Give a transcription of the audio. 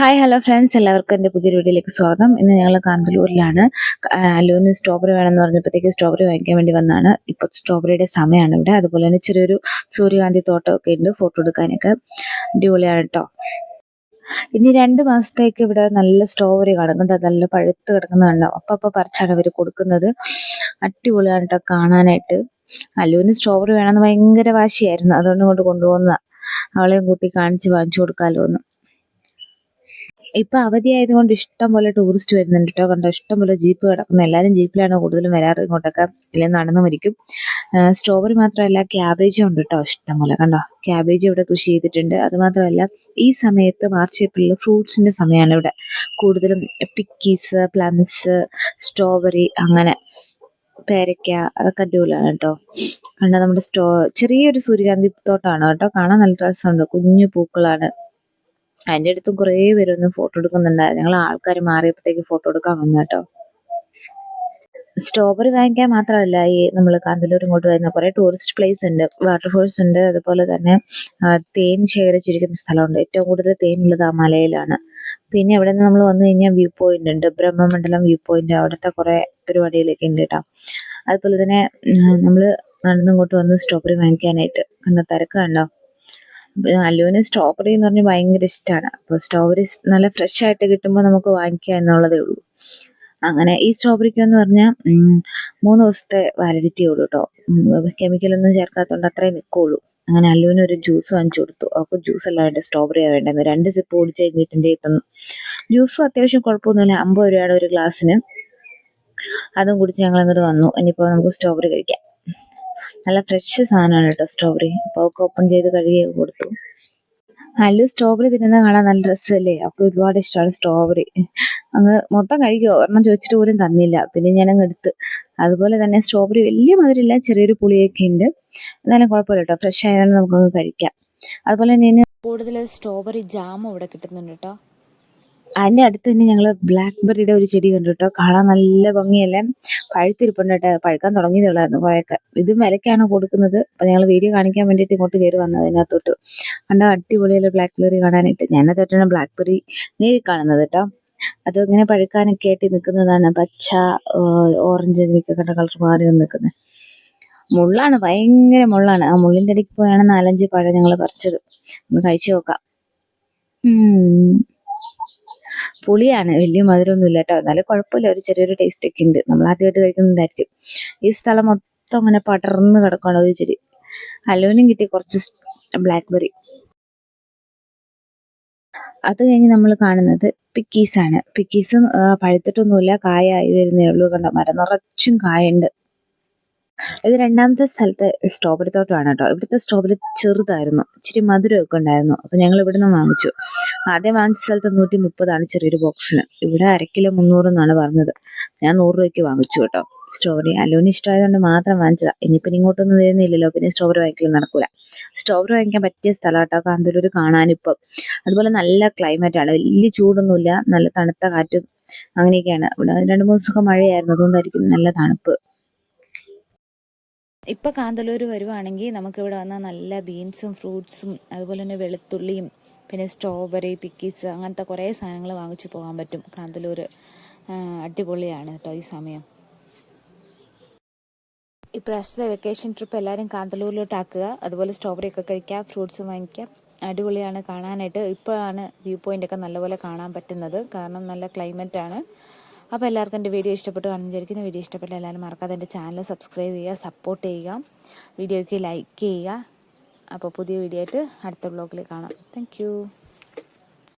Hi hello friends എല്ലാവർക്കും എന്റെ പുതിയ വീഡിയോയിലേക്ക് സ്വാഗതം. ഇന്ന് ഞങ്ങൾ കാന്തല്ലൂരിലാണ്. അലൂന് സ്ട്രോബറി വേണമെന്ന് പറഞ്ഞപ്പോഴത്തേക്ക് സ്ട്രോബറി വാങ്ങിക്കാൻ വേണ്ടി വന്നതാണ്. ഇപ്പോൾ സ്ട്രോബറിയുടെ സമയമാണ് ഇവിടെ. അതുപോലെ തന്നെ ചെറിയൊരു സൂര്യകാന്തി തോട്ടമൊക്കെ ഉണ്ട്. ഫോട്ടോ എടുക്കാനൊക്കെ അടിപൊളിയാണ് കേട്ടോ ഇനി രണ്ട് മാസത്തേക്ക് ഇവിടെ നല്ല സ്ട്രോബറി കിടക്കുന്നുണ്ട് നല്ല പഴുത്ത് കിടക്കുന്നതുണ്ടാവും അപ്പം അപ്പം പറിച്ചാണ് അവർ കൊടുക്കുന്നത്. അടിപൊളിയാണ് കേട്ടോ കാണാനായിട്ട്. അലൂന് സ്ട്രോബറി വേണമെന്ന് ഭയങ്കര വാശിയായിരുന്നു. അതുകൊണ്ട് ഇങ്ങോട്ട് കൊണ്ടുപോകുന്നതാണ് അവളെയും കൂട്ടി കാണിച്ച് വാങ്ങിച്ചു കൊടുക്കാമല്ലോ എന്ന് ഇപ്പൊ അവധി ആയതുകൊണ്ട് ഇഷ്ടം പോലെ ടൂറിസ്റ്റ് വരുന്നുണ്ട് കേട്ടോ കണ്ടോ? ഇഷ്ടം പോലെ ജീപ്പ് കിടക്കുന്നു. എല്ലാവരും ജീപ്പിലാണ് കൂടുതലും വരാറ് ഇങ്ങോട്ടൊക്കെ. ഇല്ലെങ്കിൽ നടന്നു മരിക്കും. സ്ട്രോബെറി മാത്രമല്ല ക്യാബേജും ഉണ്ട് കേട്ടോ ഇഷ്ടം പോലെ കണ്ടോ? ക്യാബേജ് ഇവിടെ കൃഷി ചെയ്തിട്ടുണ്ട്. അത് മാത്രമല്ല ഈ സമയത്ത് മാർച്ച് ഏപ്രിലിൽ ഫ്രൂട്ട്സിന്റെ സമയമാണ് ഇവിടെ കൂടുതലും പിക്കീസ് പ്ലംസ് സ്ട്രോബെറി അങ്ങനെ പേരയ്ക്ക അതൊക്കെ അടിപൊളിയാണ് കേട്ടോ കണ്ടോ? നമ്മുടെ സ്റ്റോ ചെറിയൊരു സൂര്യകാന്തി തോട്ടമാണ് കേട്ടോ കാണാൻ നല്ല രസമുണ്ട്. കുഞ്ഞു പൂക്കളാണ്. അതിന്റെ അടുത്തും കുറേ പേര് വന്ന് ഫോട്ടോ എടുക്കുന്നുണ്ടായിരുന്നു ഞങ്ങൾ ആൾക്കാർ മാറിയപ്പോഴത്തേക്ക് ഫോട്ടോ എടുക്കാൻ വന്നു കേട്ടോ. സ്ട്രോബെറി വാങ്ങിക്കാൻ മാത്രമല്ല ഈ നമ്മൾ കാന്തല്ലൂർ ഇങ്ങോട്ട് വരുന്ന കുറേ ടൂറിസ്റ്റ് പ്ലേസ് ഉണ്ട്. വാട്ടർഫോൾസ് ഉണ്ട്. അതുപോലെ തന്നെ തേൻ ശേഖരിച്ചിരിക്കുന്ന സ്ഥലമുണ്ട്. ഏറ്റവും കൂടുതൽ തേനുള്ളത് ആ മലയിലാണ്. പിന്നെ അവിടെ നിന്ന് നമ്മൾ വന്നു കഴിഞ്ഞാൽ വ്യൂ പോയിന്റ് ഉണ്ട്. ബ്രഹ്മമണ്ഡലം വ്യൂ പോയിന്റ് അവിടുത്തെ കുറേ പരിപാടികളൊക്കെ ഉണ്ട് കേട്ടോ. അതുപോലെ തന്നെ നമ്മൾ നടന്നിങ്ങോട്ട് വന്ന് സ്ട്രോബെറി വാങ്ങിക്കാനായിട്ട്. കണ്ട തിരക്ക് അല്ലുവിന് സ്ട്രോബെറി എന്ന് പറഞ്ഞാൽ ഭയങ്കര ഇഷ്ടമാണ് അപ്പോൾ സ്ട്രോബെറി നല്ല ഫ്രഷ് ആയിട്ട് കിട്ടുമ്പോൾ നമുക്ക് വാങ്ങിക്കുക എന്നുള്ളതേ ഉള്ളൂ. അങ്ങനെ ഈ സ്ട്രോബെറിക്ക് എന്ന് പറഞ്ഞാൽ മൂന്ന് ദിവസത്തെ വാലിഡിറ്റി ഉള്ളൂ കേട്ടോ കെമിക്കലൊന്നും ചേർക്കാത്തതുകൊണ്ട് അത്രേ നിൽക്കുള്ളൂ അങ്ങനെ അല്ലുവിന് ഒരു ജ്യൂസ് വാങ്ങിച്ചു കൊടുത്തു. അപ്പോൾ ജ്യൂസ് അല്ല വേണ്ടത് സ്ട്രോബെറിയാണ് വേണ്ടത്. രണ്ട് സിപ്പ് കുടിച്ച് കഴിഞ്ഞിട്ട് എന്റെ തന്നു ജ്യൂസും അത്യാവശ്യം കുഴപ്പമൊന്നുമില്ല. അമ്പത് രൂപയാണ് ഒരു ഗ്ലാസ്സിന് അതും കുടിച്ച് ഞങ്ങൾ അങ്ങോട്ട് വന്നു. ഇനിയിപ്പോൾ നമുക്ക് സ്ട്രോബെറി കഴിക്കാം. നല്ല ഫ്രഷ് സാധനമാണ് കേട്ടോ സ്ട്രോബെറി അപ്പോൾ അവൾക്ക് ഓപ്പൺ ചെയ്ത് കഴുകി കൊടുത്തു. അല്ലു സ്ട്രോബെറി തിന്നുന്നത് കാണാൻ നല്ല രസമല്ലേ? അവൾക്ക് ഒരുപാട് ഇഷ്ടമാണ് സ്ട്രോബെറി അങ്ങ് മൊത്തം കഴിക്കുമോ ഒരെണ്ണം ചോദിച്ചിട്ട് പോലും തന്നില്ല. പിന്നെ ഞാൻ അങ്ങ് എടുത്ത്. അതുപോലെ തന്നെ സ്ട്രോബെറി വലിയ മധുരമില്ല. ചെറിയൊരു പുളിയൊക്കെ ഉണ്ട്. എന്നാലും കുഴപ്പമില്ല കേട്ടോ. ഫ്രഷ് ആയതുകൊണ്ട് നമുക്കങ്ങ് കഴിക്കാം. അതുപോലെ തന്നെ കൂടുതൽ സ്ട്രോബെറി ജാമും ഇവിടെ കിട്ടുന്നുണ്ട് കേട്ടോ. അതിന്റെ അടുത്ത് തന്നെ ഞങ്ങൾ ബ്ലാക്ക് ബെറിയുടെ ഒരു ചെടി കണ്ടു കേട്ടോ. കാണാൻ നല്ല ഭംഗിയല്ലേ? പഴുത്തിരിപ്പുണ്ട് പഴുക്കാൻ തുടങ്ങിയതുള്ളായിരുന്നു കുറേയൊക്കെ ഇത് വിലക്കാണ് കൊടുക്കുന്നത്. അപ്പൊ ഞങ്ങൾ വീഡിയോ കാണിക്കാൻ വേണ്ടിയിട്ട് ഇങ്ങോട്ട് കയറി വന്നത് അതിനകത്തോട്ട്. കണ്ട? അടിപൊളിയല്ലേ ബ്ലാക്ക് ബെറി കാണാനായിട്ട്. ഞാൻ തൊട്ടാണ് ബ്ലാക്ക് ബെറി നേരിൽ കാണുന്നത് കേട്ടോ. അത് ഇങ്ങനെ പഴുക്കാനൊക്കെ ആയിട്ട് നിൽക്കുന്നതാണ് പച്ച ഓറഞ്ച് ഇതിനൊക്കെ കണ്ട കളർ മാറി നിൽക്കുന്നത് മുള്ളാണ് ഭയങ്കര മുള്ളാണ്. ആ മുള്ളിന്റെ ഇടയ്ക്ക് പോയാണ് നാലഞ്ച് പഴം ഞങ്ങൾ പറിച്ചത്. ഒന്ന് കഴിച്ചു നോക്കാം. പുളിയാണ്. വലിയ മധുരമൊന്നും ഇല്ല കേട്ടോ എന്നാലും കുഴപ്പമില്ല. ഒരു ചെറിയൊരു ടേസ്റ്റ് ഒക്കെ ഉണ്ട്. നമ്മൾ ആദ്യമായിട്ട് കഴിക്കുന്നുണ്ടായിരിക്കും ഈ സ്ഥലം മൊത്തം അങ്ങനെ പടർന്ന് കിടക്കുകയാണ് ഒരു ചെടി അലോനും കിട്ടി കുറച്ച് ബ്ലാക്ക്ബെറി അത് കഴിഞ്ഞ് നമ്മൾ കാണുന്നത് പിക്കീസ് ആണ്. പിക്കീസും പഴുത്തിട്ടൊന്നുമില്ല. പഴുത്തിട്ടൊന്നുമില്ല കായായി വരുന്നേ ഉള്ളൂ. കണ്ടോ? മരം നിറച്ചും കായുണ്ട് ഇത് രണ്ടാമത്തെ സ്ഥലത്തെ സ്ട്രോബെറി തോട്ടമാണ് കേട്ടോ. ഇവിടുത്തെ സ്ട്രോബെറി ചെറുതായിരുന്നു. ഇച്ചിരി മധുരമൊക്കെ ഉണ്ടായിരുന്നു. അപ്പോൾ ഞങ്ങൾ ഇവിടുന്ന് വാങ്ങിച്ചു. ആദ്യം വാങ്ങിച്ച സ്ഥലത്ത് നൂറ്റി മുപ്പതാണ് ചെറിയൊരു ബോക്സിന്. ഇവിടെ അര കിലോ മുന്നൂറ് എന്നാണ് പറഞ്ഞത്. ഞാൻ നൂറ് രൂപയ്ക്ക് വാങ്ങിച്ചു കേട്ടോ. സ്ട്രോബെറി അലോന് ഇഷ്ടമായതുകൊണ്ട് മാത്രം വാങ്ങിച്ചതാണ് ഇനിയിപ്പം ഇങ്ങോട്ടൊന്നും വരുന്നില്ലല്ലോ. പിന്നെ സ്ട്രോബെറി വാങ്ങിക്കലും നടക്കൂല. സ്ട്രോബെറി വാങ്ങിക്കാൻ പറ്റിയ സ്ഥലം കേട്ടോ. കാന്തല്ലൂർ കാണാനിപ്പം. അതുപോലെ നല്ല ക്ലൈമറ്റ് ആണ്. വലിയ ചൂടൊന്നുമില്ല. നല്ല തണുത്ത കാറ്റും അങ്ങനെയൊക്കെയാണ്. ഇവിടെ രണ്ട് മൂന്ന് ദിവസമൊക്കെ മഴയായിരുന്നു. അതുകൊണ്ടായിരിക്കും നല്ല തണുപ്പ്. ഇപ്പോൾ കാന്തല്ലൂർ വരുവാണെങ്കിൽ നമുക്കിവിടെ വന്നാൽ നല്ല ബീൻസും ഫ്രൂട്ട്സും അതുപോലെ തന്നെ വെളുത്തുള്ളിയും പിന്നെ സ്ട്രോബെറി പിക്കീസ് അങ്ങനത്തെ കുറേ സാധനങ്ങൾ വാങ്ങിച്ചു പോകാൻ പറ്റും. കാന്തല്ലൂർ അടിപൊളിയാണ് കേട്ടോ ഈ സമയം. ഇപ്രാവശ്യത്തെ വെക്കേഷൻ ട്രിപ്പ് എല്ലാവരും കാന്തല്ലൂരിലോട്ട് ആക്കുക. അതുപോലെ സ്ട്രോബെറി ഒക്കെ കഴിക്കുക ഫ്രൂട്ട്സ് വാങ്ങിക്കുക. അടിപൊളിയാണ് കാണാനായിട്ട്. ഇപ്പോഴാണ് വ്യൂ പോയിന്റ് ഒക്കെ നല്ലപോലെ കാണാൻ പറ്റുന്നത്. കാരണം നല്ല ക്ലൈമറ്റാണ് അപ്പോൾ എല്ലാവർക്കും എന്റെ വീഡിയോ ഇഷ്ടപ്പെട്ടു കാണുന്ന വിചാരിക്കുന്ന വീഡിയോ ഇഷ്ടപ്പെട്ട എല്ലാവരും മറക്കാതെ എന്റെ ചാനൽ സബ്സ്ക്രൈബ് ചെയ്യുക സപ്പോർട്ട് ചെയ്യുക വീഡിയോയ്ക്ക് ലൈക്ക് ചെയ്യുക. അപ്പോൾ പുതിയ വീഡിയോ ആയിട്ട് അടുത്ത ബ്ലോഗിൽ കാണാം. താങ്ക്